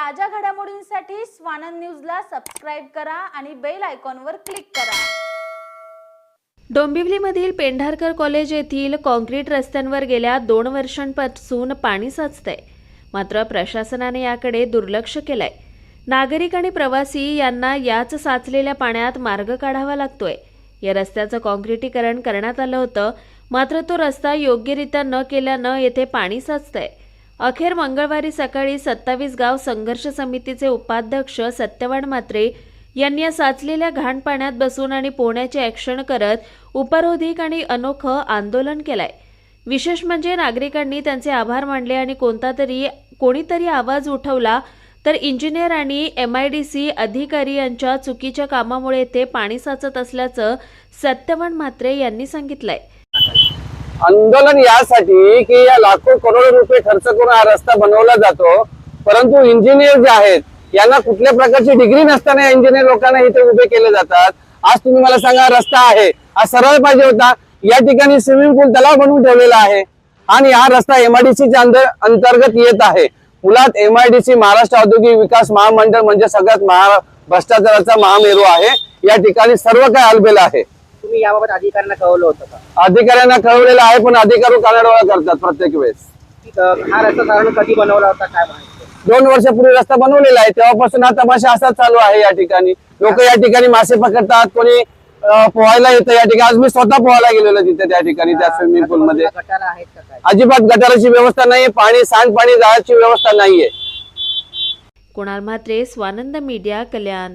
ताज्या घडामोडींसाठी स्वानंद न्यूजला सबस्क्राईब करा आणि बेल आयकॉनवर क्लिक करा. डोंबिवलीमधील पेंढारकर कॉलेज येथील कॉन्क्रीट रस्त्यांवर गेल्या दोन वर्षांपासून पाणी साचतंय. मात्र प्रशासनाने याकडे दुर्लक्ष केलंय. नागरिक आणि प्रवासी यांना याच साचलेल्या पाण्यात मार्ग काढावा लागतोय. या रस्त्याचं कॉन्क्रिटीकरण करण्यात आलं होतं मात्र तो रस्ता योग्यरित्या न केल्यानं येथे पाणी साचतंय. अखेर मंगळवारी सकाळी सत्तावीस गाव संघर्ष समितीचे उपाध्यक्ष सत्यवान म्हात्रे यांनी या साचलेल्या घाण पाण्यात बसून आणि पोहण्याचे ॲक्शन करत उपरोधिक आणि अनोखं आंदोलन केलंय. विशेष म्हणजे नागरिकांनी त्यांचे आभार मानले आणि कोणता तरी कोणीतरी आवाज उठवला तर इंजिनियर आणि एम आय डी सी अधिकारी यांच्या चुकीच्या कामामुळे ते पाणी साचत असल्याचं सत्यवान म्हात्रे यांनी सांगितलंय. आंदोलन यासाठी की या लाखो करोडो रुपये खर्च करून हा रस्ता बनवला जातो. परंतु इंजिनियर जे आहेत यांना कुठल्या प्रकारची डिग्री नसताना या इंजिनियर लोकांना इथे उभे केले जातात. आज तुम्ही मला सांगा रस्ता आहे. हा सरळ पाहिजे होता. या ठिकाणी स्विमिंग पूल तलाव बनवून ठेवलेला आहे. आणि हा रस्ता एमआयडीसीच्या अंतर अंतर्गत येत आहे. मुलात एमआयडीसी महाराष्ट्र औद्योगिक विकास महामंडळ म्हणजे सगळ्यात महा भ्रष्टाचाराचा महामेरू आहे. या ठिकाणी सर्व काय अलबेल आहे. तुम्ही याबाबत अधिकाऱ्यांना कळवलं होतं का? अधिकाऱ्यांना कळवलेलं आहे पण अधिकारी कानाडोळा करतात प्रत्येक वेळेस. अ, हा रस्ता साधारण कधी बनवला होता काय माहिती? दोन वर्षापूर्वी रस्ता बनवलेला आहे तेव्हापासून हा तमाशा असाच चालू आहे या ठिकाणी. लोक या ठिकाणी मासे पकडतात कोणी अं, पोहायला येतं या ठिकाणी. आज मी स्वतः पोहायला गेलेलो तिथे त्या ठिकाणी त्या स्विमिंग पूल मध्ये. गटार आहेत का काय? अजिबात गटाराची व्यवस्था नाहीये पाणी सांडपाणी जायची व्यवस्था नाहीये. कुणाल म्हात्रे स्वानंद मीडिया कल्याण.